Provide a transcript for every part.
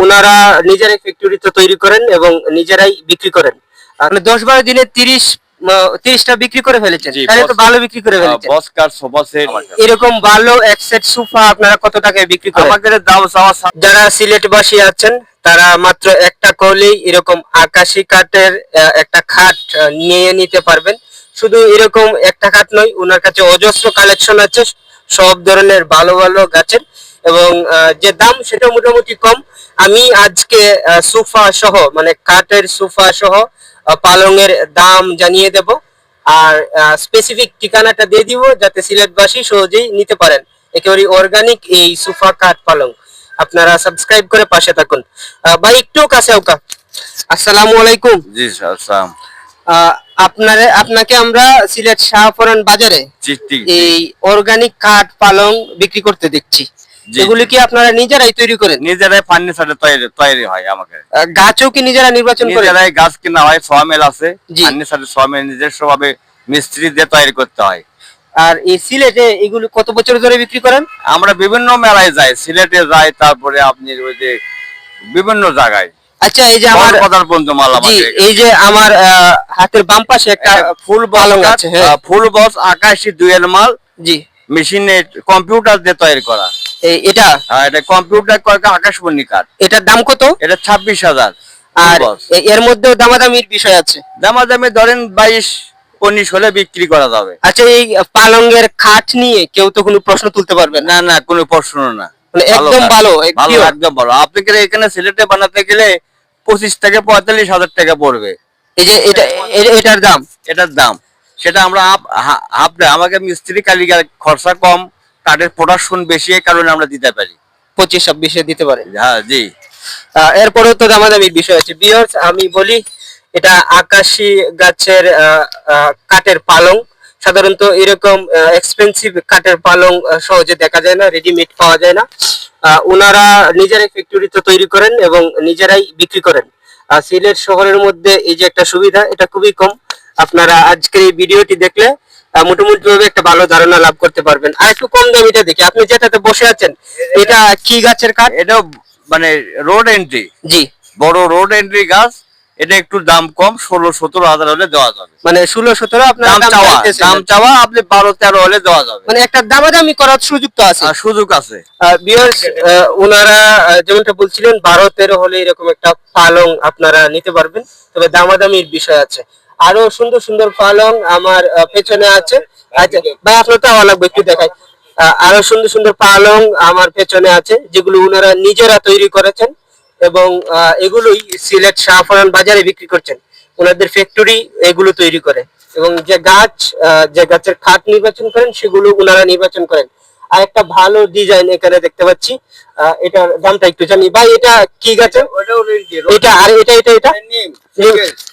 ওনারা নিজেরাই ফ্যাক্টরিতে তৈরি করেন এবং নিজেরাই বিক্রি করেন। মানে দশ বারো দিনে তিরিশ তিরিশটা বিক্রি করে ফেলেছেন। তাহলে তো ভালো বিক্রি করে ফেলেছেন। বসকার এরকম ভালো এক সেট সোফা আপনারা কত টাকায় বিক্রি করেন? আমাদের দাম চাওয়া যারা সিলেটবাসী আছেন তারা মাত্র একটা কলেই এরকম আকাশি কাঠের একটা খাট নিয়ে নিতে পারবেন। শুধু এরকম একটা খাট নয় ওনার কাছে অজস্র কালেকশন আছে সব ধরনের ভালো ভালো গাছের। এবং যে দাম সেটা মোটামুটি কম আমি আজকে সোফা সহ মানে কাঠের সোফা সহ পালংয়ের দাম জানিয়ে দেব। আর স্পেসিফিক ঠিকানাটা দিয়ে দিব যাতে সিলেটবাসী সহজেই নিতে পারেন। একেবারে অর্গানিক এই সোফা কাঠ পালং। আপনারা সাবস্ক্রাইব করে পাশে থাকুন। ভাই একটু কাছে ওকা আসসালামু আলাইকুম। জি সালাম আহ, আপনারে আপনাকে আমরা সিলেট শাহপুরান বাজারে এই অর্গানিক কাঠ পালং বিক্রি করতে দেখছি। এগুলি কি আপনারা নিজেরাই তৈরি করেন? নিজেরাই ফার্নিচারে তৈরি তৈরি হয় আমাকে। আহ, গাছও কি নিজেরা নির্বাচন করেন নিজেরাই গাছ কিনা হয় সমেল আছে। ফার্নিচারে সমেল নিজস্ব ভাবে মিস্ত্রি দিয়ে তৈরি করতে হয়। আর এই সিলেটে এগুলো কত বছর ধরে বিক্রি করেন? আমরা বিভিন্ন মেলায় যাই। সিলেটে যাই তারপরে আপনি ওই যে বিভিন্ন জায়গায়। আচ্ছা এই যে আমার পর্যন্ত মাল জি এই যে আমার হাতের বাম পাশে একটা ফুল বস আছে, হ্যাঁ। ফুল বস আকাশি দুয়েল মাল। জি। মেশিনে কম্পিউটার দিয়ে তৈরি করা। এটা? আর এটা কম্পিউটার কাঠ। এটার দাম কত? এটা ছাব্বিশ হাজার। আর এর মধ্যেও দামাদামির বিষয় আছে? দামাদামি ধরেন বাইশ উনিশ হলে বিক্রি করা যাবে। আচ্ছা এই পালঙ্গের খাট নিয়ে কেউ তো কোনো প্রশ্ন তুলতে পারবে না। না কোনো প্রশ্ন না। মানে একদম ভালো ভালো একদম ভালো। আপনাকে এখানে সিলেটে বানাতে গেলে পঁচিশ থেকে পঁয়তাল্লিশ হাজার টাকা পড়বে। এই যে এটা এটার দাম? এটার দাম। সেটা আমরা হাফ- আমাকে মিস্ত্রি কালিকার খরচা কম কাঠের প্রোডাকশন বেশি কারণে আমরা দিতে পারি। পঁচিশ ছাব্বিশে দিতে পারে। হ্যাঁ জি। আহ, এরপরেও তো দামাদামির বিষয় আছে। বিয়ার্স আমি বলি এটা আকাশি গাছের কাঠের পালং। সাধারণত এরকম এক্সপেন্সিভ কাঠের পালং সহজে দেখা যায় না রেডিমেড পাওয়া যায় না। ওনারা নিজেরাই ফ্যাক্টরিতে তৈরি করেন এবং নিজেরাই বিক্রি করেন। আর সিলেট শহরের মধ্যে এই যে একটা সুবিধা এটা খুবই কম। আপনারা আজকের এই ভিডিওটি দেখলে মোটামুটি ভাবে একটা ভালো ধারণা লাভ করতে পারবেন। আর একটু কম দামিটা দেখি আপনি যেটাতে বসে আছেন এটা কি গাছের কাঠ? এটাও মানে রোড এন্ট্রি জি। বড় রোড এন্ট্রি গাছ এটা একটু দাম কম ষোলো সতেরো হাজার হলে দেওয়া যাবে। মানে ষোলো সতেরো আপনার দাম চাওয়া দাম চাওয়া আপনি বারো তেরো হলে দেওয়া যাবে। মানে একটা দামাদামি করার সুযোগ তো আছে। সুযোগ আছে। ওনারা যেমনটা বলছিলেন বারো তেরো হলে এরকম একটা পালং আপনারা নিতে পারবেন। তবে দামাদামির বিষয় আছে। আরও সুন্দর সুন্দর পালং আমার পেছনে আছে। আচ্ছা ভাই আপনার তো আমার লাগবে একটু দেখাই। আরও সুন্দর সুন্দর পালং আমার পেছনে আছে যেগুলো ওনারা নিজেরা তৈরি করেছেন এবং আহ, এগুলোই সিলেট শাহফরান বাজারে বিক্রি করছেন। ওনাদের ফ্যাক্টরি এগুলো তৈরি করে এবং যে গাছ আহ, যে গাছের খাট নির্বাচন করেন সেগুলো ওনারা নির্বাচন করেন। আর একটা ভালো ডিজাইন এখানে দেখতে পাচ্ছি। আহ, এটার দামটা একটু জানি। ভাই এটা কি গাছের এটা আর এটা এটা এটা?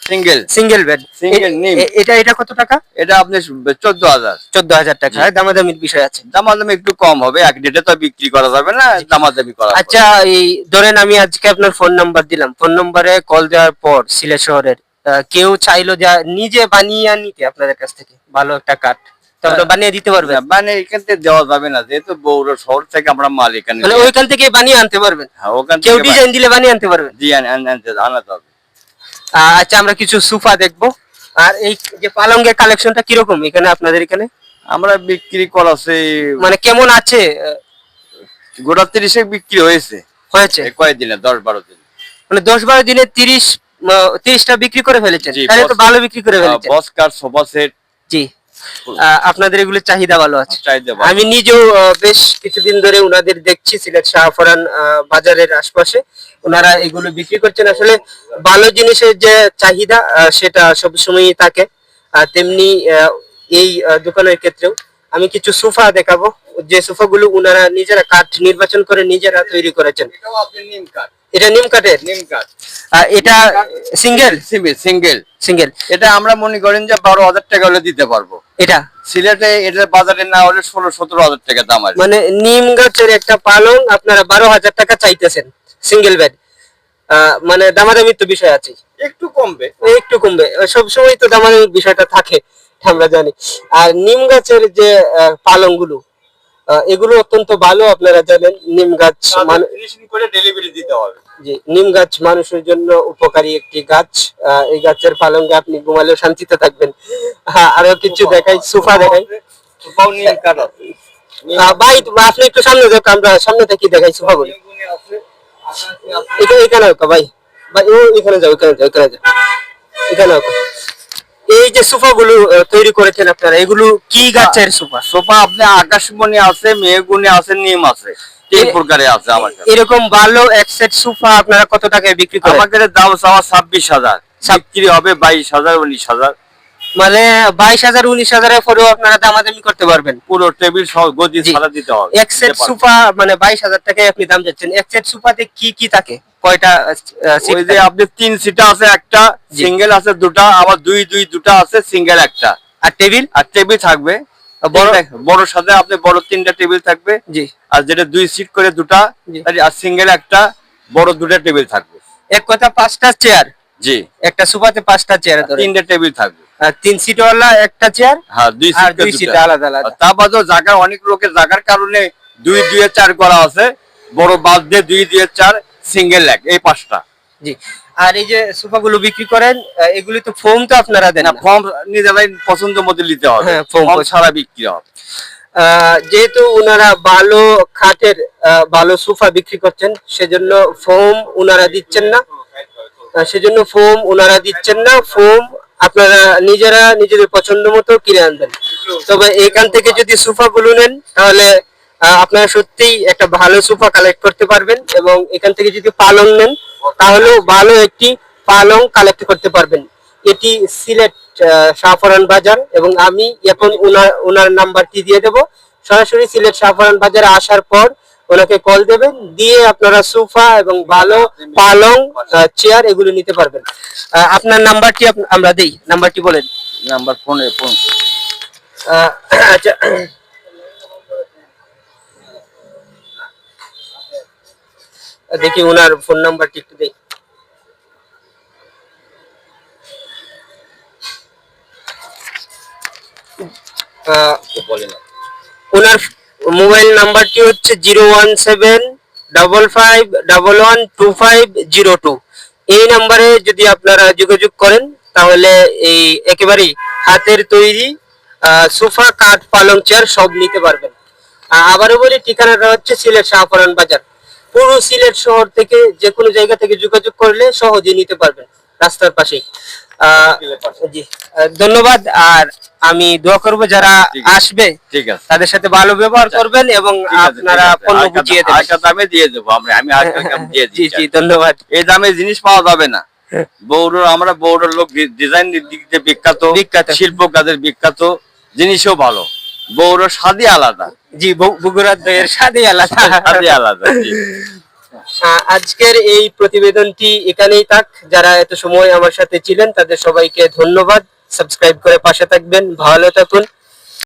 সিঙ্গেল। সিঙ্গেল। বেড Single নিম। এটা এটা কত টাকা? এটা আপনি চোদ্দ হাজার। চোদ্দ হাজার টাকা। দামাদামির বিষয় আছে। দামাদামি একটু কম হবে। এক ডেটে তো বিক্রি করা যাবে না দামাদামি করা আচ্ছা এই ধরেন আমি আজকে আপনার ফোন নাম্বার দিলাম। ফোন নম্বরে কল দেওয়ার পর সিলেট শহরের আহ, কেউ চাইলো যে নিজে বানিয়ে নিতে আপনাদের কাছ থেকে ভালো একটা কাঠ তো আপনারা বানিয়ে দিতে পারবেন যাবে। মানে এখান থেকে দেওয়া যাবে না যেহেতু বৌর শহর থেকে আমরা মাল এখানে মানে ওইখান থেকে বানিয়ে আনতে পারবেন হ্যাঁ, ওখান কেউ ডিজাইন দিলে বানিয়ে আনতে পারবেন জি আন- আন- আনতে আনাতে হবে। আচ্ছা আমরা কিছু সোফা দেখব। আর এই যে পালঙ্গের কালেকশনটা কীরকম এখানে আপনাদের এখানে? আমরা বিক্রি করাছে মানে কেমন আছে? গোটা তিরিশে বিক্রি হয়েছে। হয়েছে? কয়েকদিনে দশ বারো দিন। মানে দশ বারো দিনে তিরিশ তিরিশটা বিক্রি করে ফেলেছেন। তাহলে তো ভালো বিক্রি করে ফেলেছেন। বসকার সোফা সেট। জি। আপনাদের এগুলো চাহিদা ভালো আছে। আমি নিজেও বেশ কিছুদিন ধরে উনাদের দেখছি সিলেট শাহফরান বাজারের আশপাশে। ওনারা এগুলো বিক্রি করছেন। আসলে ভালো জিনিসের যে চাহিদা সেটা সবসময়ই থাকে। তেমনি আহ, এই দোকানের ক্ষেত্রেও আমি কিছু সোফা দেখাবো। যে সোফাগুলো উনারা নিজেরা কাঠ নির্বাচন করে নিজেরা তৈরি করেছেন। এটা নিম কাঠের? নিম কাঠ। এটা সিঙ্গেল? Single single. এটা আমরা মনে করেন যে বারো হাজার টাকা হলে দিতে পারব। এটা? সিলেটে এটার বাজারে না হলে ষোলো সতেরো হাজার টাকা দাম আছে। মানে নিম গাছের একটা পালং আপনারা বারো হাজার টাকা চাইতেছেন সিঙ্গেল বেড। মানে দামাদামির তো বিষয় আছে একটু কমবে। একটু কমবে। সবসময় তো দামাদামির বিষয়টা থাকে আমরা জানি। আর নিম গাছের যে পালংগুলো এগুলো অত্যন্ত ভালো আপনারা জানেন নিম গাছ করে ডেলিভারি দিতে হবে। জি নিম গাছ মানুষের জন্য উপকারী একটি গাছ। এই গাছের পালঙ্গে আপনি ঘুমালেও শান্তিতে থাকবেন। হ্যাঁ আরও কিছু দেখাই সোফা দেখাই। ভাই আপনি একটু সামনে দেখো আমরা সামনে থেকে দেখাই সোফা গুলো এখানে এখানে ভাই। ভাই ও এখানে যাও এখানে যাও এখানে যাও। এখানে এই যে সোফা গুলো তৈরি করেছেন আপনারা এগুলো কি গাছের সোফা? সোফা আপনি আকাশমণি আছে মেহগুনি আছে নিম আছে। তিন প্রকারে আছে আমার এরকম ভালো এক সেট সোফা আপনারা কত টাকায় বিক্রি করেন? আমাদের দাম চাওয়া ছাব্বিশ হাজার। বিক্রি হবে বাইশ হাজার উনিশ হাজার। মানে বাইশ হাজার উনিশ হাজারের পরেও আপনারা দামাদামি করতে পারবেন। পুরো টেবিল সহ গদি। ছাড়া দিতে হবে। এক সেট সোফা মানে বাইশ হাজার টাকায় আপনি দাম যাচ্ছেন এক সেট সোফাতে কি কি থাকে? কয়টা ওই যে? আপনি তিন সিটা আছে একটা সিঙ্গেল আছে দুটা আবার দুই দুই দুটা আছে সিঙ্গেল একটা। আর টেবিল আর টেবিল থাকবে। বড় বড় সাথে আপনি বড় তিনটা টেবিল থাকবে। জি। আর যেটা দুই সিট করে দুটা আর সিঙ্গেল একটা বড় দুটা টেবিল থাকবে। এক কথা পাঁচটা চেয়ার জি। একটা সোফাতে পাঁচটা চেয়ার তিনটা টেবিল থাকবে। আর তিন সিটওয়ালা একটা চেয়ার হ্যাঁ দুই সিট দুই সিট আলাদা আলাদা। বাদেও জায়গা অনেক লোকের জায়গার কারণে দুই দুয়ে চার করা আছে। বড় বাদ দিয়ে দুই দুয়ে চার। সিঙ্গেল এক এই পাঁচটা। জি। আর এই যে সোফা গুলো বিক্রি করেন এগুলি তো ফোম তো আপনারা দেন না। ফর্ম নিজেরাই পছন্দ মতো নিতে হবে। হ্যাঁ, form ছাড়া বিক্রি হবে। যেহেতু ওনারা ভালো খাটের ভালো সোফা বিক্রি করছেন সেজন্য ফোম ওনারা দিচ্ছেন না। সেজন্য ফোম ওনারা দিচ্ছেন না। ফোম আপনারা নিজেরা নিজেদের পছন্দ মতো কিনে আনবেন। তবে এখান থেকে যদি সোফা গুলো নেন তাহলে আপনারা সত্যিই একটা ভালো সোফা কালেক্ট করতে পারবেন এবং এখান থেকে যদি পালং নেন তাহলেও ভালো একটি পালং কালেক্ট করতে পারবেন। এটি সিলেট শাহফরান বাজার এবং আমি এখন ওনার ওনার নাম্বারটি দিয়ে দেব। সরাসরি সিলেট শাহফরান বাজারে আসার পর ওনাকে কল দেবেন দিয়ে আপনারা সোফা এবং ভালো পালং চেয়ার এগুলো নিতে পারবেন। আপনার নাম্বারটি আমরা দেই নাম্বারটি বলেন। নাম্বার ফোনে ফোন। আচ্ছা দেখি ওনার ফোন নাম্বারটি একটু বলে ওনার মোবাইল নাম্বারটি হচ্ছে zero one seven double five double one two five zero two. এই নাম্বারে যদি আপনারা যোগাযোগ করেন, তাহলে এই একেবারেই হাতের তৈরি সোফা, কাঠ, পালং চেয়ার সব নিতে পারবেন। আবারও বলি, ঠিকানাটা হচ্ছে সিলেট শাহপুরান বাজার। পুরো সিলেট শহর থেকে যে কোনো জায়গা থেকে যোগাযোগ করলে সহজে নিতে পারবেন রাস্তার পাশেই। জি। ধন্যবাদ। আর আমি দোয়া করব যারা আসবে ঠিক আছে। তাদের সাথে ভালো ব্যবহার করবেন এবং আপনারা পণ্য বুঝিয়ে দেবেন। দামে দিয়ে দেবো আমরা আমি দাম দিয়ে জি জি ধন্যবাদ। এই দামে জিনিস পাওয়া যাবে না। বৌড় আমরা বৌড়র লোক ডিজাইন দিক দিয়ে বিখ্যাত বিখ্যাত। শিল্প কাজের বিখ্যাত জিনিসও ভালো। বৌড়র স্বাদই আলাদা। জি বগুড়ার দইয়ের স্বাদই আলাদা। স্বাদই আলাদা আজকের এই প্রতিবেদনটি এখানেই থাক। যারা এত সময় আমার সাথে ছিলেন তাদের সবাইকে ধন্যবাদ। সাবস্ক্রাইব করে পাশে থাকবেন। ভালো থাকুন।